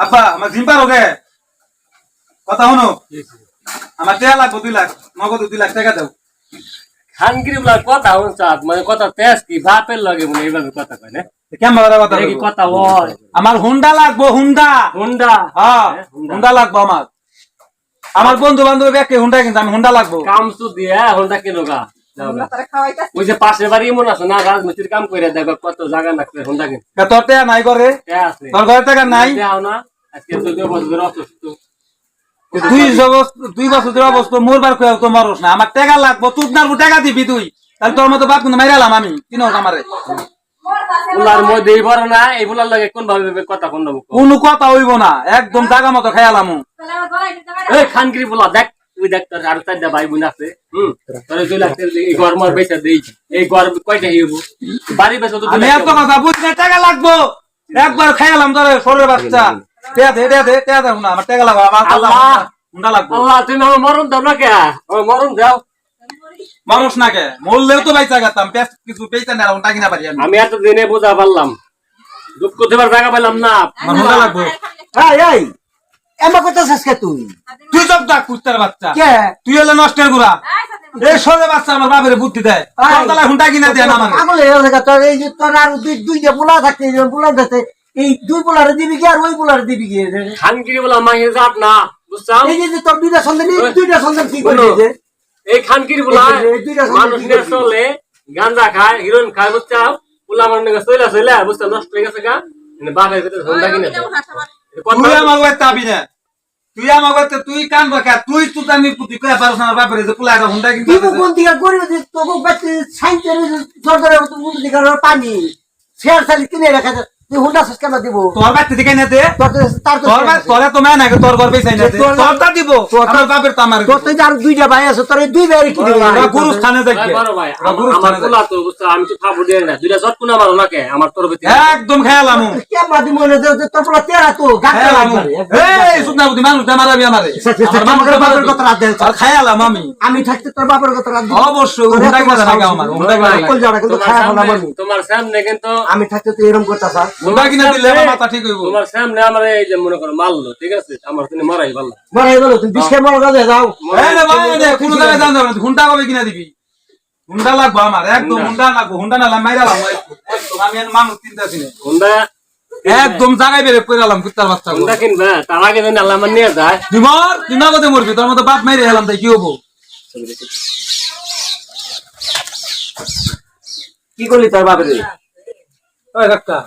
আব্বা আমার জিম পারো গে কথা শুনো। আমার দেয়া লাগবো দুই লাখ নগদ দুই লাখ টাকা দাও। খানগিরি বলা কথা হচ্ছে মানে কথা তেজ কি বাপের লাগে মনে এইভাবে কথা কয় না? কেমন কথা কথা হয় আমার হুন্ডা লাগবো হুন্ডা। হুন্ডা। হ্যাঁ হ্যাঁ, হুন্ডা। হুন্ডা লাগবো আমার। আমার বন্ধু বান্ধব একে হুন্ডা কিন্তু আমি হুন্ডা লাগবো। কাম তো দিয়ে হুন্ডা কেন গা। ওই যে পাশের বাড়ি এমন আছে না রাজমিস্ত্রির কাম করে দেখো কত জায়গা লাগবে হুন্ডা কিন। তা তোর নাই করে তোর ঘরে টাকা নাই? না। দুই বছর ধরে অসুস্থ। তুই জবস- দুই বছর ধরে অবস্থা মোরবার কয়ে তো মরস না। আমার টাকা লাগবো তুই না টাকা দিবি তুই। তাহলে তোর মতো বাপ কিন্তু মাইরালাম আমি। কিনো আমারে? বুলার মধ্যে এই বড় না এই বুলার লাগে কোন ভাবে কথা কোন কোনো কথা হইব না। একদম জায়গা মতো খেয়ালাম এই খানগিরি বুলা দেখ তুই দেখ তোর আর চারটা ভাই বোন আছে হুম? তোর দুই লাখ এই দেই। এই ঘর কয়টা হইব? বাড়ি বেচা তো আমি এত কথা বুঝি না টাকা লাগবো। একবার খেয়ালাম তোর সরের বাচ্চা। টেয়া দে টেয়া দে টেয়া দে না আমার টাকা লাগবো আমার আল্লাহ। হুন্ডা লাগবো। আল্লাহ তুমি আমার মরণ দাও না কে? আমার মরণ দাও। মানুষ না কে? মরলেও তো বাইচা গেতাম কিছু না ওটা কিনা পারি আমি। আমি এত দিনে বোঝা পারলাম। দুঃখ দেবার জায়গা পেলাম না। আমার হুন্ডা লাগবো। এই এই এমন করতেছিস কে তুই? তুই সব ডাক কুত্তার বাচ্চা। কে? তুই হলে নষ্টের গুড়া। এই সরে বাচ্চা আমার বাপের বুদ্ধি দেয়। আয়। তোর কিনা দেয় না আমার তোর এই তোর আর দুই দুইটা পোলা থাকতে এই যে পোলা থাকতে এই দুই পোলারে দিবি কি আর ওই পোলারে দিবি কি? খানগিরি বলা মাহিয়ে যাট না বুঝছাম? এই যে তোর দুইটা সন্তান। দুইটা সন্তান কি করে এই খানগিরি বলা মানুষ নিয়ে চলে গাঁজা খায় হিরোইন খায় বুঝছাম? পোলা আমার নাকি চলে চলে বুঝছাম? নষ্ট হয়ে গেছে গা। মানে বাপের ভিতরে ঝন্ডা কিনে তুই আমার বাড়িতে আবি না তুই বাড়িতে তুই কান বাকা তুই তুই আমি পুতি কয়ে পারছ না বাপের যে একটা হুন্ডা কিনতে তুই কোন দিকে? গরিব যে তোকে বাচ্চা সাইন্সের সরকারের কোন দিকে পানি। শেয়ার সালি কিনে রাখা তুই হুন্ডা শেষ কেন দিব? তোর বাড়িতে দিকে না দে। তোর তো তার তো তোর বাড়ি তোরে তো মেয়ে নাকি তোর ঘর বেসাই না দে। তোর- তোরটা দিব। তোর- বাপের তো আমার তোর তো যে আর দুইটা ভাই আছে তোর এই দুই ভাইয়ের কি দিবি? ওরা গুরু স্থানে যাই ভাই, বড় ভাই গুরু স্থানে যাই তো বুঝছ? আমি তো খাব দিয়ে না। দুইটা চট কোন আমার ওনাকে আমার তোর ভিতরে একদম খেয়ালাম কে মাদি মনে দে তোর পোলা তেরা তো গাছ খেয়ালাম এই সুতনা বুদ্ধি মানুষ মারাবি আমারে। আমার বাপের কথা রাত দেয় আর খায়ালাম আমি আমি। থাকতে তোর বাপের কথা রাত অবশ্যই হুন্ডা কিনা থাকে আমার। হুন্ডা কিনা কল যাওয়া কিন্তু তোমার খায়া সামনে তোমার সামনে কিন্তু আমি থাকতে তুই এরকম করতাস আর? হুন্ডা কিনা দিলে আমার মাথা ঠিক হইব। তোমার সামনে আমার এই যে মনে করো মারলো ঠিক আছে? আমার তুমি মারাই পারল বড় গেলো, তুমি বিশ খেয়ে মরো গাছে যাও। এই রে ভাই, এই রে, কোনো জায়গায় যান যাবে না। হুন্ডা কবে কিনা দিবি? হুন্ডা লাগবো আমার একদম হুন্ডা। লাগবো। হুন্ডা না মাইরালাম একদম আমি আর মানুষ কিনতেছি না। হুন্ডা একদম জায়গায় বেড়ে পড়ালাম কুত্তার বাচ্চা হুন্ডা কিনবে তার আগে যেন আল্লাহ আমার নিয়ে যায়। তুই মর তুই নগদে মরবি তোর মতো বাপ মেরে হেলাম তাই কি হব? কি করলি তোর বাপের? ওই কাকা।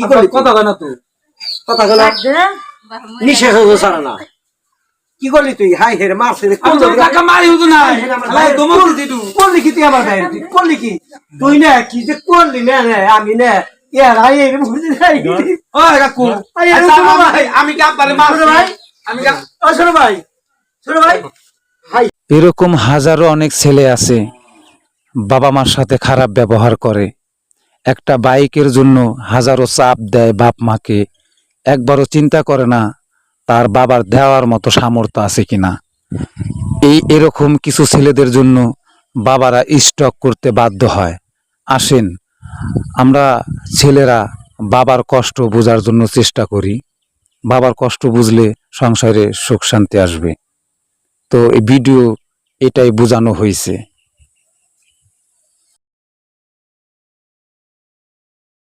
কি করলি কথা কয় না তুই? কথা নিঃশ্বাস হতো সারা না। কি করলি তুই? হাই হেরে মারছে রে, কোন তোর কাকা মারি হতো না। করলি কি তুই আমার গায়ে তুই করলি কি? তুই না কি যে করলি না না আমি না আচ্ছা, শোনো ভাই, ভাই। আমি কি আব্বারে মারছি? ভাই। আমি কি- ও শোনো ভাই। শোনো ভাই। হাই। এরকম হাজারো অনেক ছেলে আছে বাবা মার সাথে খারাপ ব্যবহার করে। একটা বাইকের জন্য হাজারো চাপ দেয় বাপ মাকে। একবারও চিন্তা করে না তার বাবার দেওয়ার মতো সামর্থ্য আছে কিনা। এই এরকম কিছু ছেলেদের জন্য বাবারা স্টক করতে বাধ্য হয়। আসেন, আমরা ছেলেরা বাবার কষ্ট বোঝার জন্য চেষ্টা করি। বাবার কষ্ট বুঝলে সংসারে সুখ শান্তি আসবে। তো এই ভিডিও এটাই বোঝানো হয়েছে।